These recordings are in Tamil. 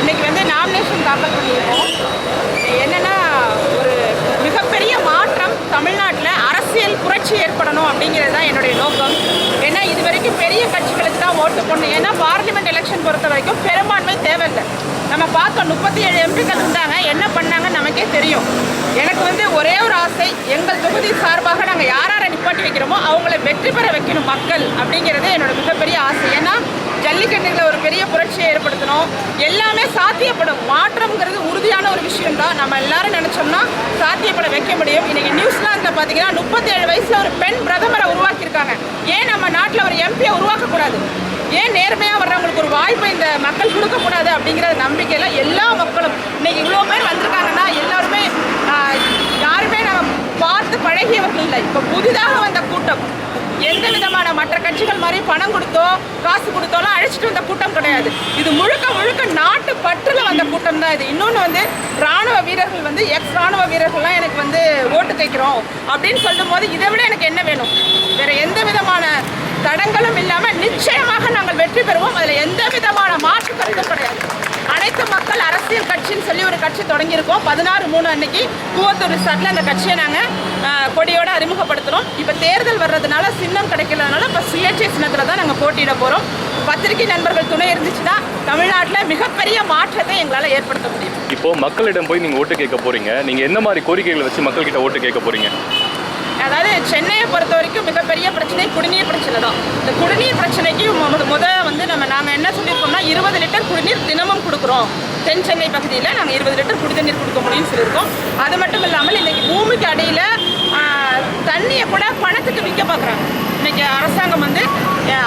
இன்னைக்கு வந்து நாமினேஷன் தாக்கல் பண்ணியிருக்கோம். என்னன்னா ஒரு மிகப்பெரிய மாற்றம் தமிழ்நாட்டில் அரசியல் புரட்சி ஏற்படணும் அப்படிங்கிறது தான் என்னுடைய நோக்கம். ஏன்னா இது வரைக்கும் பெரிய கட்சிகளுக்கு தான் ஓட்டு போடணும். ஏன்னா பார்லிமெண்ட் எலெக்ஷன் பொறுத்த வரைக்கும் பெரும்பான்மை தேவையில்லை. நம்ம பார்த்தோம் முப்பத்தி ஏழு எம்பிக்கள் இருந்தாங்க. என்ன பண்ணாங்க நமக்கே தெரியும். எனக்கு வந்து ஒரே ஒரு ஆசை எங்கள் தொகுதி சார்பாக நாங்கள் யார் யாரை நிப்பாட்டி வைக்கிறோமோ அவங்கள வெற்றி பெற வைக்கணும் மக்கள் அப்படிங்கிறது என்னோட மிகப்பெரிய ஆசை. ஏன்னா ஜல்லிக்கட்டுகளை ஒரு பெரிய புரட்சியை ஏற்படுத்தணும். எல்லாமே சாத்தியப்படும். மாற்றம்ங்கிறது உறுதியான ஒரு விஷயம் தான் நம்ம எல்லாரும் நினச்சோம்னா சாத்தியப்பட வைக்க முடியும். இன்னைக்கு நியூஸ்லாந்தில் பார்த்தீங்கன்னா முப்பத்தேழு வயசில் ஒரு பெண் பிரதமரை உருவாக்கியிருக்காங்க. ஏன் நம்ம நாட்டில் ஒரு எம்பியை உருவாக்கக்கூடாது? ஏன் நேர்மையாக வர்றவங்களுக்கு ஒரு வாய்ப்பை இந்த மக்கள் கொடுக்கக்கூடாது அப்படிங்கிறத நம்பி எல்லா மக்களும் இன்னைக்கு இவ்வளோ பேர் வந்திருக்காங்கன்னா எல்லாருமே ஆஹ், யாருமே நம்ம வந்து பழகியவர்கள் இல்லை. இப்போ புதிதாக வந்த கூட்டம். எந்த விதமான மற்ற கட்சிகள் மாதிரி பணம் கொடுத்தோ காசு கொடுத்தோலாம் அழைச்சிட்டு வந்த கூட்டம் கிடையாது. இது முழுக்க முழுக்க நாட்டு பற்றில் வந்த கூட்டம் தான் இது. இன்னொன்று வந்து ராணுவ வீரர்கள் வந்து எக்ஸ் ராணுவ வீரர்கள்லாம் எனக்கு வந்து ஓட்டு கேட்குறோம் அப்படின்னு சொல்லும் போது இதை விட எனக்கு என்ன வேணும்? வேற எந்த விதமான தடங்களும் இல்லாமல் நிச்சயமாக நாங்கள் வெற்றி பெறுவோம். அதில் எந்த விதமான மாற்று கருத்தும் கிடையாது. அரசியல் கட்சின்னு சொல்லி ஒரு கட்சி தொடங்கியிருக்கோம். பதினாறு மூணு அன்னைக்கு கூவத்தூர் ரிசார்ட்ல அந்த கட்சியை நாங்கள் கொடியோட அறிமுகப்படுத்துகிறோம் இப்போ தேர்தல் வர்றதுனால சின்னம் கிடைக்கலனால இப்போ சுயேட்சை சின்னத்தில் தான் நாங்கள் போட்டியிட போகிறோம் பத்திரிகை நண்பர்கள் துணை இருந்துச்சுன்னா தமிழ்நாட்டில் மிகப்பெரிய மாற்றத்தை எங்களால் ஏற்படுத்த முடியும். இப்போ மக்களிடம் போய் நீங்க ஓட்டு கேட்க போறீங்க. நீங்க என்ன மாதிரி கோரிக்கைகளை வச்சு மக்கள்கிட்ட ஓட்டு கேட்க போறீங்க? அதாவது சென்னையை பொறுத்த வரைக்கும் மிகப்பெரிய பிரச்சனை குடிநீர் பிரச்சனை தான். இந்த குடிநீர் பிரச்சனைக்கு முத வந்து நம்ம நாங்கள் என்ன சொல்லியிருக்கோம்னா இருபது லிட்டர் குடிநீர் தினமும் கொடுக்குறோம். தென் சென்னை பகுதியில் நாங்கள் இருபது லிட்டர் குடி தண்ணீர் கொடுக்க முடியும்னு சொல்லியிருக்கோம். அது மட்டும் இல்லாமல் இன்றைக்கி பூமிக்கு அடியில் தண்ணியை கூட பணத்துக்கு விற்க பார்க்குறாங்க இன்றைக்கி அரசாங்கம் வந்து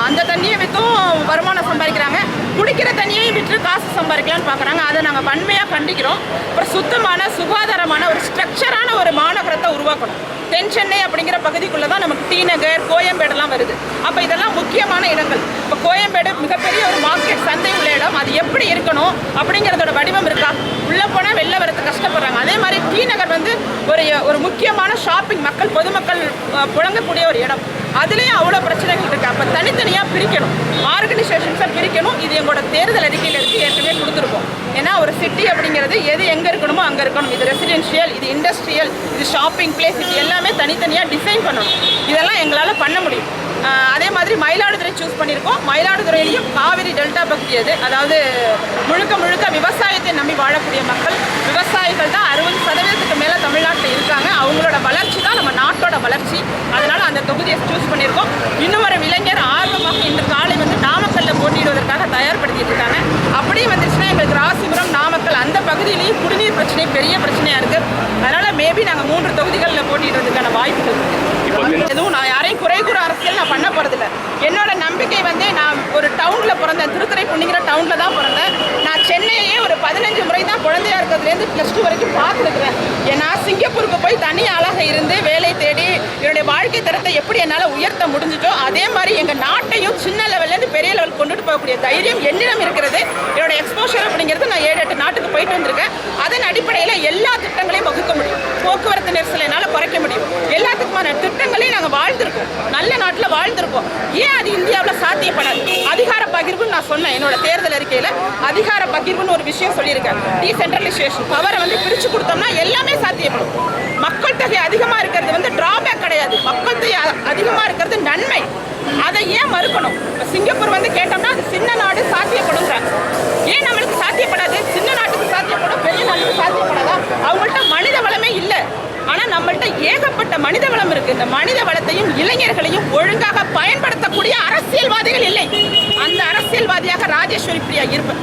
அந்த தண்ணியை விற்றும் வருமானம் சம்பாதிக்கிறாங்க. குடிக்கிற தண்ணியையும் விற்று காசு சம்பாதிக்கலாம்னு பார்க்குறாங்க அதை நாங்கள் வன்மையாக கண்டிக்கிறோம். ஒரு சுத்தமான சுகாதாரமான ஒரு ஸ்ட்ரக்சரான ஒரு மாநகரத்தை உருவாக்கணும். தென் சென்னை அப்படிங்கிற பகுதிக்குள்ளே தான் நமக்கு டி நகர் கோயம்பேடுலாம் வருது. அப்போ இதெல்லாம் முக்கியமான இடங்கள். இப்போ கோயம்பேடு மிகப்பெரிய ஒரு மார்க்கெட் சந்தை உள்ள இடம். அது எப்படி இருக்கணும் அப்படிங்கிறதோட வடிவம் இருக்கா? உள்ளே போனால் வெளில வரது கஷ்டப்படுறாங்க. அதே மாதிரி டி நகர் வந்து ஒரு ஒரு முக்கியமான ஷாப்பிங் மக்கள் பொதுமக்கள் புழங்கக்கூடிய ஒரு இடம். அதுலேயும் அவ்வளோ பிரச்சனைகள் இருக்குது அப்போ தனித்தனியாக பிரிக்கணும். ஆர்கனைசேஷன்ஸை பிரிக்கணும். இது எங்களோட தேர்தல் அறிக்கையில் இருக்குது ஏற்கனவே ஏன்னா ஒரு சிட்டி அப்படிங்கிறது எது எங்கே இருக்கணுமோ அங்கே இருக்கணும். இது ரெசிடென்ஷியல் இது இண்டஸ்ட்ரியல் இது ஷாப்பிங் பிளேஸ் இது எல்லாமே தனித்தனியாக டிசைன் பண்ணணும். இதெல்லாம் எங்களால் பண்ண முடியும். அதே மாதிரி மயிலாடுதுறை சூஸ் பண்ணியிருக்கோம். மயிலாடுதுறையிலையும் காவிரி டெல்டா பகுதி அது. அதாவது முழுக்க முழுக்க விவசாயத்தை நம்பி வாழக்கூடிய மக்கள் விவசாயிகள் தான் அறுபது சதவீதத்துக்கு மேலே தமிழ்நாட்டில் இருக்காங்க. அவங்களோட வளர்ச்சி தான் நம்ம நாட்டோட வளர்ச்சி. அதனால் அந்த தொகுதியை சூஸ் பண்ணியிருக்கோம். இன்னும் ஒரு இளைஞர் ஆர்வமாக இன்று காலை வந்து நாம போட்டியிடுவதற்காக தயார்படுத்திட்டு இருக்காங்க அப்படியே வந்துச்சுன்னா எங்களுக்கு ராசிபுரம் நாமக்கல் அந்த பகுதியிலையும் குடிநீர் பிரச்சனை பெரிய பிரச்சனையா இருக்கு அதனால மேபி நாங்கள் மூன்று தொகுதிகளில் போட்டியிடுறதுக்கான வாய்ப்புகள் இப்போ இருக்கு. எதுவும் நான் யாரையும் குறை கூற அரசியல் நான் பண்ண போகிறதில்ல என்னோட நம்பிக்கை வந்து நான் ஒரு டவுனில் பிறந்தேன். திருத்துறைப்பூண்டிங்கிற டவுனில் தான் பிறந்தேன். நான் சென்னையே ஒரு பதினஞ்சு முறை தான் குழந்தையா இருக்கிறதுலேருந்து ப்ளஸ் டூ வரைக்கும் பார்த்துருக்குறேன். நான் சிங்கப்பூருக்கு போய் தனி ஆளாக இருந்து வேலை தேடி என்னுடைய வாழ்க்கை தரத்தை எப்படி என்னால் உயர்த்த முடிஞ்சிட்டோ அதே மாதிரி எங்கள் நாட்டையும் சின்ன லெவல்லேருந்து பெரிய லெவல் கொண்டுட்டு போகக்கூடிய தைரியம் என்னிடம் இருக்கிறது. என்னோட எக்ஸ்போஷர் அப்படிங்கிறது நான் ஏழு எட்டு நாட்டுக்கு போயிட்டு வந்திருக்கேன். அதன் அடிப்படையில் எல்லா திட்டங்களையும் வகுக்க முடியும். போக்குவரத்து நெரிசலை என்னால் குறைக்க முடியும். எல்லாத்துக்குமான திட்டங்களையும் நாங்கள் வாழ்ந்திருக்கோம். நல்ல நாட்டில் வாழ்ந்திருக்கோம். ஏன் அது இந்தியாவில் சாத்தியப்படாது? அதிகார பகிர்வுன்னு நான் சொன்னேன் என்னோட தேர்தல் அறிக்கையில். அதிகார பகிர்வுன்னு ஒரு விஷயம் சொல்லியிருக்கேன் டீசென்ட்ரலைசேஷன் பவரை வந்து பிரித்து கொடுத்தோம்னா எல்லாமே சாத்தியப்படும். மக்கள் தொகை அதிகமாக இருக்கிறது வந்து டிராபேக் கிடையாது. மக்கள் தொகை அதிகமாக இருக்கிறது நன்மை. அதை ஏன் மறுக்கணும்? இப்போ சிங்கப்பூர் வந்து கேட்டோம்னா அது சின்ன நாடு சாத்தியப்படுங்கிறாங்க ஏன் நம்மளுக்கு சாத்தியப்படாது? சின்ன நாட்டுக்கு சாத்தியப்படும் பெரிய நாட்டுக்கு சாத்தியப்படாதா? அவங்கள்ட்ட மன நம்மள்ட்ட ஏகப்பட்ட மனித வளம் இருக்கு. இந்த மனித வளத்தையும் இளைஞர்களையும் ஒழுங்காக பயன்படுத்தக்கூடிய அரசியல்வாதிகள் இல்லை. அந்த அரசியல்வாதியாக ராஜேஸ்வரி பிரியா இருப்பேன்